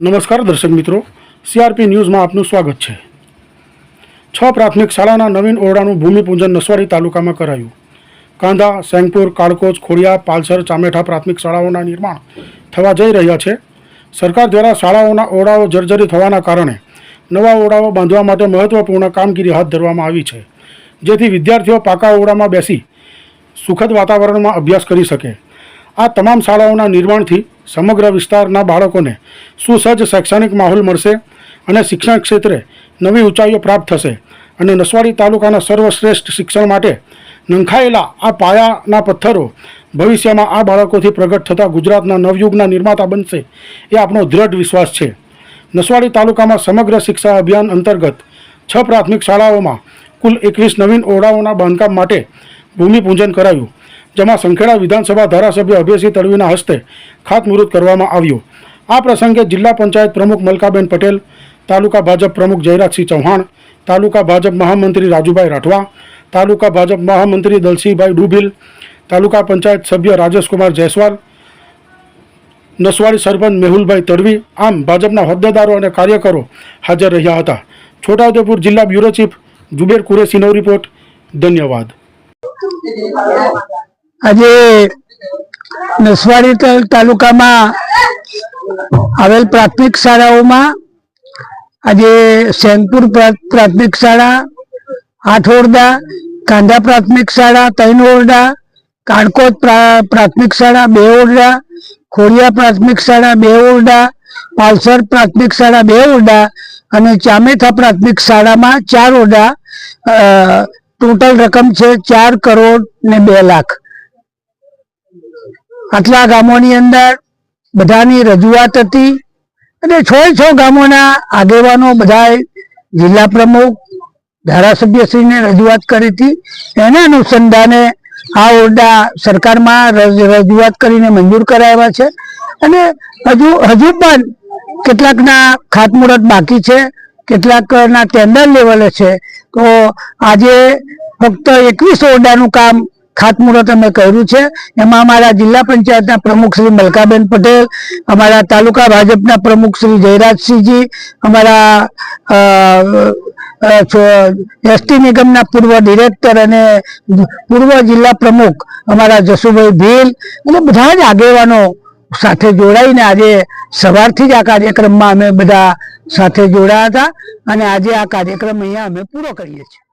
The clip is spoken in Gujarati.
નમસ્કાર દર્શક મિત્રો સીઆરપી ન્યૂઝમાં આપનું સ્વાગત છે. છ પ્રાથમિક શાળાના નવીન ઓરડાનું ભૂમિપૂજન નસવાડી તાલુકામાં કરાયું. કાંધા, સેંગપુર કાળકોચ ખોડિયા, પાલસર, ચામેઠા પ્રાથમિક શાળાઓના નિર્માણ થવા જઈ રહ્યા છે. સરકાર દ્વારા શાળાઓના ઓરડાઓ જર્જરી થવાના કારણે નવા ઓરડાઓ બાંધવા માટે મહત્વપૂર્ણ કામગીરી હાથ ધરવામાં આવી છે, જેથી વિદ્યાર્થીઓ પાકા ઓરડામાં બેસી સુખદ વાતાવરણમાં અભ્યાસ કરી શકે. આ તમામ શાળાઓના નિર્માણથી સમગ્ર વિસ્તારના બાળકોને સુસજ્જ શૈક્ષણિક માહોલ મળશે અને શિક્ષણ ક્ષેત્રે નવી ઊંચાઈઓ પ્રાપ્ત થશે અને નસવાડી તાલુકાના સર્વશ્રેષ્ઠ શિક્ષણ માટે નંખાયેલા આ પાયાના પથ્થરો ભવિષ્યમાં આ બાળકોથી પ્રગટ થતા ગુજરાતના નવયુગના નિર્માતા બનશે એ આપણો દ્રઢ વિશ્વાસ છે. નસવાડી તાલુકામાં સમગ્ર શિક્ષા અભિયાન અંતર્ગત છ પ્રાથમિક શાળાઓમાં કુલ એકવીસ નવીન ઓરડાઓના બાંધકામ માટે ભૂમિપૂજન કરાયું. જેમાં સંખેડા વિધાનસભા ધારાસભ્ય અભયસિંહ તડવીના હસ્તે ખાતમુહૂર્ત કરવામાં આવ્યું. આ પ્રસંગે જિલ્લા પંચાયત પ્રમુખ મલકાબેન પટેલ, તાલુકા ભાજપ પ્રમુખ જયરાજસિંહ ચૌહાણ, તાલુકા ભાજપ મહામંત્રી રાજુભાઈ રાઠવા, તાલુકા ભાજપ મહામંત્રી દલસિંહભાઈ ડુભીલ તાલુકા પંચાયત સભ્ય રાજેશકુમાર જયસ્વાલ, નસવાડી સરપંચ મેહુલભાઈ તડવી આમ ભાજપના હોદ્દેદારો અને કાર્યકરો હાજર રહ્યા હતા. છોટાઉદેપુર જિલ્લા બ્યુરો ચીફ જુબેર કુરેશીનો રિપોર્ટ. ધન્યવાદ. આજે નસવાડી તાલુકામાં આવેલ પ્રાથમિક શાળાઓમાં આજે સેનપુર પ્રા- પ્રાથમિક શાળા આઠ ઓરડા કાંધા પ્રાથમિક શાળા ત્રણ ઓરડા કાણકોટ પ્રા- પ્રાથમિક શાળા બે ઓરડા ખોડિયા પ્રાથમિક શાળા બે ઓરડા પાલસર પ્રાથમિક શાળા બે ઓરડા અને ચામેથા પ્રાથમિક શાળામાં ચાર ઓરડા ટોટલ રકમ છે ચાર કરોડ ને બે લાખ. આટલા ગામોની અંદર બધાની રજૂઆત હતી અને છ છ ગામોના આગેવાનો બધા જિલ્લા પ્રમુખ, ધારાસભ્યશ્રીને રજૂઆત કરી હતી. એના અનુસંધાને આ ઓરડા સરકારમાં રજ- રજૂઆત કરીને મંજૂર કરાવ્યા છે. અને હજુ હજુ પણ કેટલાકના ખાતમુહૂર્ત બાકી છે, કેટલાકના ટેન્ડર લેવલે છે. તો આજે ફક્ત એકવીસ ઓરડાનું કામ ખાતમુહૂર્ત અમે કર્યું છે. એમાં અમારા જિલ્લા પંચાયતના પ્રમુખ શ્રી મલકાબેન પટેલ, અમારા તાલુકા ભાજપના પ્રમુખ શ્રી જયરાજસિંહજી, અમારા એસટી નિગમના પૂર્વ ડિરેક્ટર અને પૂર્વ જિલ્લા પ્રમુખ અમારા જસુભાઈ ભીલ અને બધા જ આગેવાનો સાથે જોડાઈને આજે સવારથી જ આ કાર્યક્રમમાં અમે બધા સાથે જોડાયા હતા અને આજે આ કાર્યક્રમ અહીંયા અમે પૂરો કરીએ છીએ.